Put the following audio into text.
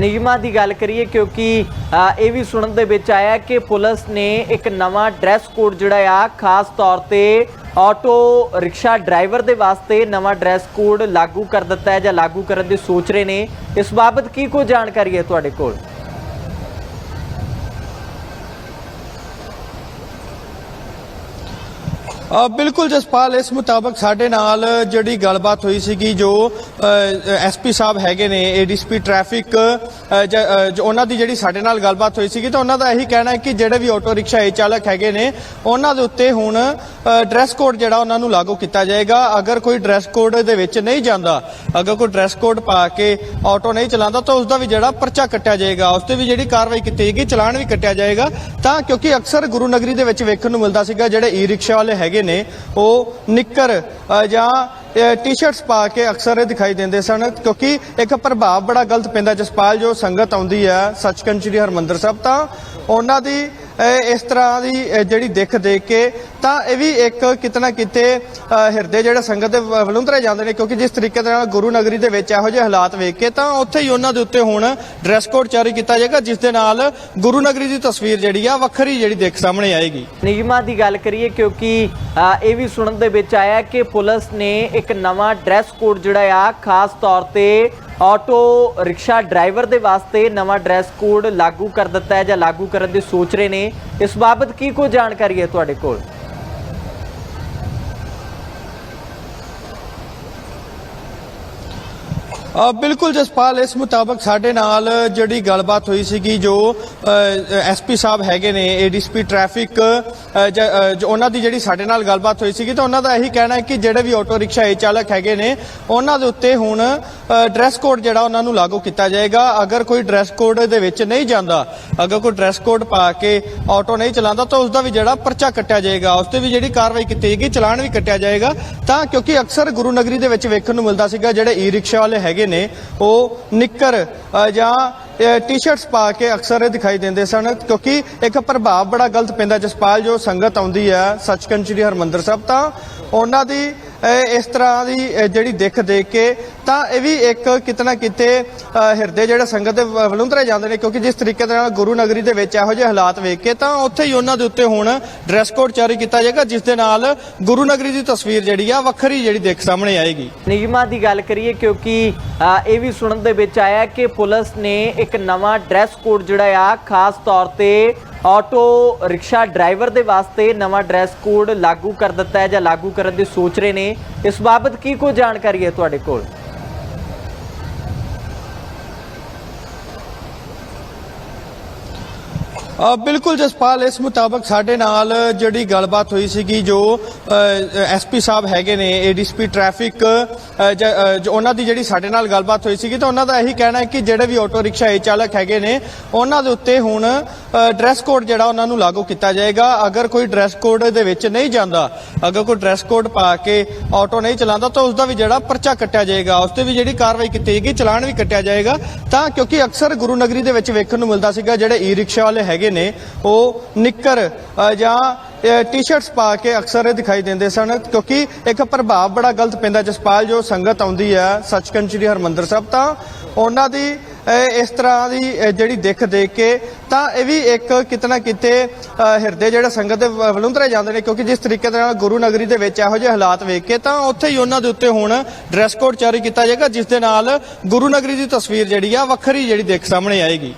ਨਿਯਮਾਂ ਦੀ ਗੱਲ ਕਰੀਏ, ਕਿਉਂਕਿ ਇਹ ਵੀ ਸੁਣਨ ਦੇ ਵਿੱਚ ਆਇਆ ਕਿ ਪੁਲਿਸ ਨੇ ਇੱਕ ਨਵਾਂ ਡਰੈਸ ਕੋਡ ਜਿਹੜਾ ਆ, ਖਾਸ ਤੌਰ ਤੇ ਆਟੋ ਰਿਕਸ਼ਾ ਡਰਾਈਵਰ ਦੇ ਵਾਸਤੇ ਨਵਾਂ ਡਰੈਸ ਕੋਡ ਲਾਗੂ ਕਰ ਦਿੱਤਾ ਹੈ ਜਾਂ ਲਾਗੂ ਕਰਨ ਦੀ ਸੋਚ ਰਹੇ ਨੇ। ਇਸ ਬਾਬਤ ਕੀ ਕੋਈ ਜਾਣਕਾਰੀ ਹੈ ਤੁਹਾਡੇ ਕੋਲ? ਬਿਲਕੁਲ ਜਸਪਾਲ ਇਸ ਮੁਤਾਬਕ ਸਾਡੇ ਨਾਲ ਜਿਹੜੀ ਗੱਲਬਾਤ ਹੋਈ ਸੀਗੀ ਜੋ ਐਸਪੀ ਸਾਹਿਬ ਹੈਗੇ ਨੇ ਏਡੀਸਪੀ ਟ੍ਰੈਫਿਕ ਅ, ਜ- ਅ, ਜੋ ਉਹਨਾਂ ਦੀ ਜਿਹੜੀ ਸਾਡੇ ਨਾਲ ਗੱਲਬਾਤ ਹੋਈ ਸੀਗੀ ਤਾਂ ਉਹਨਾਂ ਦਾ ਇਹੀ ਕਹਿਣਾ ਹੈ ਕਿ ਜਿਹੜੇ ਵੀ ਆਟੋ ਰਿਕਸ਼ਾ ਇਹ ਚਾਲਕ ਹੈਗੇ ਨੇ ਉਹਨਾਂ ਦੇ ਉੱਤੇ ਹੁਣ ਡਰੈਸ ਕੋਡ ਜਿਹੜਾ ਉਹਨਾਂ ਨੂੰ ਲਾਗੂ ਕੀਤਾ ਜਾਏਗਾ। ਅਗਰ ਕੋਈ ਡਰੈਸ ਕੋਡ ਦੇ ਵਿੱਚ ਨਹੀਂ ਜਾਂਦਾ ਅਗਰ ਕੋਈ ਡਰੈਸ ਕੋਡ ਪਾ ਕੇ ਆਟੋ ਨਹੀਂ ਚਲਾਉਂਦਾ ਤਾਂ ਉਸ ਦਾ ਵੀ ਜਿਹੜਾ ਪਰਚਾ ਕੱਟਿਆ ਜਾਏਗਾ ਉਸ ਤੇ ਵੀ ਜਿਹੜੀ ਕਾਰਵਾਈ ਕੀਤੀ ਜਾਏਗੀ ਚਲਾਨ ਵੀ ਕੱਟਿਆ ਜਾਏਗਾ। ਤਾਂ ਕਿਉਂਕਿ ਅਕਸਰ ਗੁਰੂ ਨਗਰੀ ਦੇ ਵਿੱਚ ਵੇਖਣ ਨੂੰ ਮਿਲਦਾ ਸੀਗਾ ਜਿਹੜੇ ਈ ਰਿਕਸ਼ਾ ਵਾਲੇ ਹੈਗੇ ਨੇ, ਉਹ ਨਿੱਕਰ ਜਾਂ ਟੀ-ਸ਼ਰਟਸ ਪਾ ਕੇ ਅਕਸਰ ਇਹ ਦਿਖਾਈ ਦਿੰਦੇ ਸਨ, ਕਿਉਂਕਿ ਇੱਕ ਪ੍ਰਭਾਵ ਬੜਾ ਗਲਤ ਪੈਂਦਾ, ਜਸਪਾਲ ਜੋ ਸੰਗਤ ਆਉਂਦੀ ਹੈ ਸੱਚਖੰਡ ਸ੍ਰੀ ਹਰਮੰਦਰ ਸਾਹਿਬ, ਤਾਂ ਉਹਨਾਂ ਦੀ ਇਸ ਤਰ੍ਹਾਂ ਦੀ ਜਿਹੜੀ ਦਿੱਖ ਦੇਖ ਕੇ, ਤਾਂ ਇਹ ਵੀ ਇੱਕ ਕਿਤਨਾ ਕਿਤੇ ਹਿਰਦੇ ਜਿਹੜੇ ਸੰਗਤ ਦੇ ਵ- ਜਾਂਦੇ ਨੇ, ਕਿਉਂਕਿ ਜਿਸ ਤਰੀਕੇ ਦੇ ਨਾਲ ਗੁਰੂ ਨਗਰੀ ਦੇ ਵਿੱਚ ਇਹੋ ਜਿਹੇ ਹਾਲਾਤ ਵੇਖ ਕੇ, ਤਾਂ ਉੱਥੇ ਹੀ ਉਹਨਾਂ ਦੇ ਉੱਤੇ ਹੁਣ ਡਰੈਸ ਕੋਡ ਜਾਰੀ ਕੀਤਾ ਜਾਏਗਾ, ਜਿਸ ਦੇ ਨਾਲ ਗੁਰੂ ਨਗਰੀ ਦੀ ਤਸਵੀਰ ਜਿਹੜੀ ਆ, ਵੱਖਰੀ ਜਿਹੜੀ ਦੇਖ ਸਾਹਮਣੇ ਆਏਗੀ। ਨਿਯਮਾਂ ਦੀ ਗੱਲ ਕਰੀਏ, ਕਿਉਂਕਿ ਇਹ ਵੀ ਸੁਣਨ ਦੇ ਵਿੱਚ ਆਇਆ ਕਿ ਪੁਲਿਸ ਨੇ ਇੱਕ ਨਵਾਂ ਡਰੈਸ ਕੋਡ ਜਿਹੜਾ ਆ, ਖਾਸ ਤੌਰ ਤੇ ਆਟੋ ਰਿਕਸ਼ਾ ਡਰਾਈਵਰ ਦੇ ਵਾਸਤੇ ਨਵਾਂ ਡਰੈਸ ਕੋਡ ਲਾਗੂ ਕਰ ਦਿੱਤਾ ਹੈ ਜਾਂ ਲਾਗੂ ਕਰਨ ਦੀ ਸੋਚ ਰਹੇ ਨੇ। ਇਸ ਬਾਬਤ ਕੀ ਕੋਈ ਜਾਣਕਾਰੀ ਹੈ ਤੁਹਾਡੇ ਕੋਲ? ਬਿਲਕੁਲ ਜਸਪਾਲ ਇਸ ਮੁਤਾਬਕ ਸਾਡੇ ਨਾਲ ਜਿਹੜੀ ਗੱਲਬਾਤ ਹੋਈ ਸੀਗੀ ਜੋ ਐਸਪੀ ਸਾਹਿਬ ਹੈਗੇ ਨੇ ਏਡੀਸਪੀ ਟ੍ਰੈਫਿਕ ਅ, ਜ- ਅ, ਜੋ ਉਹਨਾਂ ਦੀ ਜਿਹੜੀ ਸਾਡੇ ਨਾਲ ਗੱਲਬਾਤ ਹੋਈ ਸੀਗੀ ਤਾਂ ਉਹਨਾਂ ਦਾ ਇਹੀ ਕਹਿਣਾ ਹੈ ਕਿ ਜਿਹੜੇ ਵੀ ਆਟੋ ਰਿਕਸ਼ਾ ਇਹ ਚਾਲਕ ਹੈਗੇ ਨੇ ਉਹਨਾਂ ਦੇ ਉੱਤੇ ਹੁਣ ਡਰੈਸ ਕੋਡ ਜਿਹੜਾ ਉਹਨਾਂ ਨੂੰ ਲਾਗੂ ਕੀਤਾ ਜਾਏਗਾ। ਅਗਰ ਕੋਈ ਡਰੈਸ ਕੋਡ ਦੇ ਵਿੱਚ ਨਹੀਂ ਜਾਂਦਾ ਅਗਰ ਕੋਈ ਡਰੈਸ ਕੋਡ ਪਾ ਕੇ ਆਟੋ ਨਹੀਂ ਚਲਾਉਂਦਾ ਤਾਂ ਉਸ ਦਾ ਵੀ ਜਿਹੜਾ ਪਰਚਾ ਕੱਟਿਆ ਜਾਏਗਾ ਉਸ ਤੇ ਵੀ ਜਿਹੜੀ ਕਾਰਵਾਈ ਕੀਤੀ ਜਾਏਗੀ ਚਲਾਨ ਵੀ ਕੱਟਿਆ ਜਾਏਗਾ। ਤਾਂ ਕਿਉਂਕਿ ਅਕਸਰ ਗੁਰੂ ਨਗਰੀ ਦੇ ਵਿੱਚ ਵੇਖਣ ਨੂੰ ਮਿਲਦਾ ਸੀਗਾ ਜਿਹੜੇ ਈ ਰਿਕਸ਼ਾ ਵਾਲੇ ਹੈਗੇ ਨੇ, ਉਹ ਨਿੱਕਰ ਜਾਂ ਟੀ-ਸ਼ਰਟਸ ਪਾ ਕੇ ਅਕਸਰ ਇਹ ਦਿਖਾਈ ਦਿੰਦੇ ਸਨ, ਕਿਉਂਕਿ ਇੱਕ ਪ੍ਰਭਾਵ ਬੜਾ ਗਲਤ ਪੈਂਦਾ, ਜਸਪਾਲ, ਜੋ ਸੰਗਤ ਆਉਂਦੀ ਹੈ ਸੱਚਖੰਡ ਸ੍ਰੀ ਹਰਮੰਦਰ ਸਾਹਿਬ, ਤਾਂ ਉਹਨਾਂ ਦੀ ਇਸ ਤਰ੍ਹਾਂ ਦੀ ਜਿਹੜੀ ਦਿੱਖ ਦੇਖ ਕੇ, ਤਾਂ ਇਹ ਵੀ ਇੱਕ ਕਿਤਨਾ ਕਿਤੇ ਹਿਰਦੇ ਜਿਹੜੇ ਸੰਗਤ ਦੇ ਵ- ਜਾਂਦੇ ਨੇ, ਕਿਉਂਕਿ ਜਿਸ ਤਰੀਕੇ ਦੇ ਨਾਲ ਗੁਰੂ ਨਗਰੀ ਦੇ ਵਿੱਚ ਇਹੋ ਜਿਹੇ ਹਾਲਾਤ ਵੇਖ ਕੇ, ਤਾਂ ਉੱਥੇ ਹੀ ਉਹਨਾਂ ਦੇ ਉੱਤੇ ਹੁਣ ਡਰੈਸ ਕੋਡ ਜਾਰੀ ਕੀਤਾ ਜਾਏਗਾ, ਜਿਸ ਦੇ ਨਾਲ ਗੁਰੂ ਨਗਰੀ ਦੀ ਤਸਵੀਰ ਜਿਹੜੀ ਆ, ਵੱਖਰੀ ਜਿਹੜੀ ਦੇਖ ਸਾਹਮਣੇ ਆਏਗੀ। ਨਿਯਮਾਂ ਦੀ ਗੱਲ ਕਰੀਏ, ਕਿਉਂਕਿ ਇਹ ਵੀ ਸੁਣਨ ਦੇ ਵਿੱਚ ਆਇਆ ਕਿ ਪੁਲਿਸ ਨੇ ਇੱਕ ਨਵਾਂ ਡਰੈਸ ਕੋਡ ਜਿਹੜਾ ਆ, ਖਾਸ ਤੌਰ ਤੇ ਆਟੋ ਰਿਕਸ਼ਾ ਡਰਾਈਵਰ ਦੇ ਵਾਸਤੇ ਨਵਾਂ ਡਰੈਸ ਕੋਡ ਲਾਗੂ ਕਰ ਦਿੱਤਾ ਹੈ ਜਾਂ ਲਾਗੂ ਕਰਨ ਦੀ ਸੋਚ ਰਹੇ ਨੇ। ਇਸ ਬਾਬਤ ਕੀ ਕੋਈ ਜਾਣਕਾਰੀ ਹੈ ਤੁਹਾਡੇ ਕੋਲ? ਬਿਲਕੁਲ ਜਸਪਾਲ ਇਸ ਮੁਤਾਬਕ ਸਾਡੇ ਨਾਲ ਜਿਹੜੀ ਗੱਲਬਾਤ ਹੋਈ ਸੀਗੀ ਜੋ ਐਸਪੀ ਸਾਹਿਬ ਹੈਗੇ ਨੇ ਏਡੀਸਪੀ ਟ੍ਰੈਫਿਕ ਅ, ਜ- ਅ, ਜੋ ਉਹਨਾਂ ਦੀ ਜਿਹੜੀ ਸਾਡੇ ਨਾਲ ਗੱਲਬਾਤ ਹੋਈ ਸੀਗੀ ਤਾਂ ਉਹਨਾਂ ਦਾ ਇਹੀ ਕਹਿਣਾ ਹੈ ਕਿ ਜਿਹੜੇ ਵੀ ਆਟੋ ਰਿਕਸ਼ਾ ਇਹ ਚਾਲਕ ਹੈਗੇ ਨੇ ਉਹਨਾਂ ਦੇ ਉੱਤੇ ਹੁਣ ਡਰੈਸ ਕੋਡ ਜਿਹੜਾ ਉਹਨਾਂ ਨੂੰ ਲਾਗੂ ਕੀਤਾ ਜਾਏਗਾ। ਅਗਰ ਕੋਈ ਡਰੈਸ ਕੋਡ ਦੇ ਵਿੱਚ ਨਹੀਂ ਜਾਂਦਾ ਅਗਰ ਕੋਈ ਡਰੈਸ ਕੋਡ ਪਾ ਕੇ ਆਟੋ ਨਹੀਂ ਚਲਾਉਂਦਾ ਤਾਂ ਉਸ ਦਾ ਵੀ ਜਿਹੜਾ ਪਰਚਾ ਕੱਟਿਆ ਜਾਏਗਾ ਉਸ ਤੇ ਵੀ ਜਿਹੜੀ ਕਾਰਵਾਈ ਕੀਤੀ ਜਾਏਗੀ ਚਲਾਨ ਵੀ ਕੱਟਿਆ ਜਾਏਗਾ। ਤਾਂ ਕਿਉਂਕਿ ਅਕਸਰ ਗੁਰੂ ਨਗਰੀ ਦੇ ਵਿੱਚ ਵੇਖਣ ਨੂੰ ਮਿਲਦਾ ਸੀਗਾ ਜਿਹੜੇ ਈ ਰਿਕਸ਼ਾ ਵਾਲੇ ਹੈਗੇ ਨੇ, ਉਹ ਨਿੱਕਰ ਜਾਂ ਟੀ-ਸ਼ਰਟਸ ਪਾ ਕੇ ਅਕਸਰ ਦਿਖਾਈ ਦਿੰਦੇ ਸਨ, ਕਿਉਂਕਿ ਇੱਕ ਪ੍ਰਭਾਵ ਬੜਾ ਗਲਤ ਪੈਂਦਾ, ਜਸਪਾਲ ਜੋ ਸੰਗਤ ਆਉਂਦੀ ਹੈ ਸੱਚਖੰਡ ਸ੍ਰੀ ਹਰਮੰਦਰ ਸਾਹਿਬ, ਤਾਂ ਉਹਨਾਂ ਦੀ ਇਸ ਤਰ੍ਹਾਂ ਦੀ ਜਿਹੜੀ ਦਿੱਖ ਦੇਖ ਕੇ, ਤਾਂ ਇਹ ਵੀ ਇੱਕ ਕਿਤਨਾ ਕਿਤੇ ਹਿਰਦੇ ਜਿਹੜੇ ਸੰਗਤ ਦੇ ਵ- ਜਾਂਦੇ ਨੇ, ਕਿਉਂਕਿ ਜਿਸ ਤਰੀਕੇ ਦੇ ਨਾਲ ਗੁਰੂ ਨਗਰੀ ਦੇ ਵਿੱਚ ਇਹੋ ਜਿਹੇ ਹਾਲਾਤ ਵੇਖ ਕੇ, ਤਾਂ ਉੱਥੇ ਹੀ ਉਹਨਾਂ ਦੇ ਉੱਤੇ ਹੁਣ ਡਰੈਸ ਕੋਡ ਜਾਰੀ ਕੀਤਾ ਜਾਏਗਾ, ਜਿਸ ਦੇ ਨਾਲ ਗੁਰੂ ਨਗਰੀ ਦੀ ਤਸਵੀਰ ਜਿਹੜੀ ਆ, ਵੱਖਰੀ ਜਿਹੜੀ ਦੇਖ ਸਾਹਮਣੇ ਆਏਗੀ।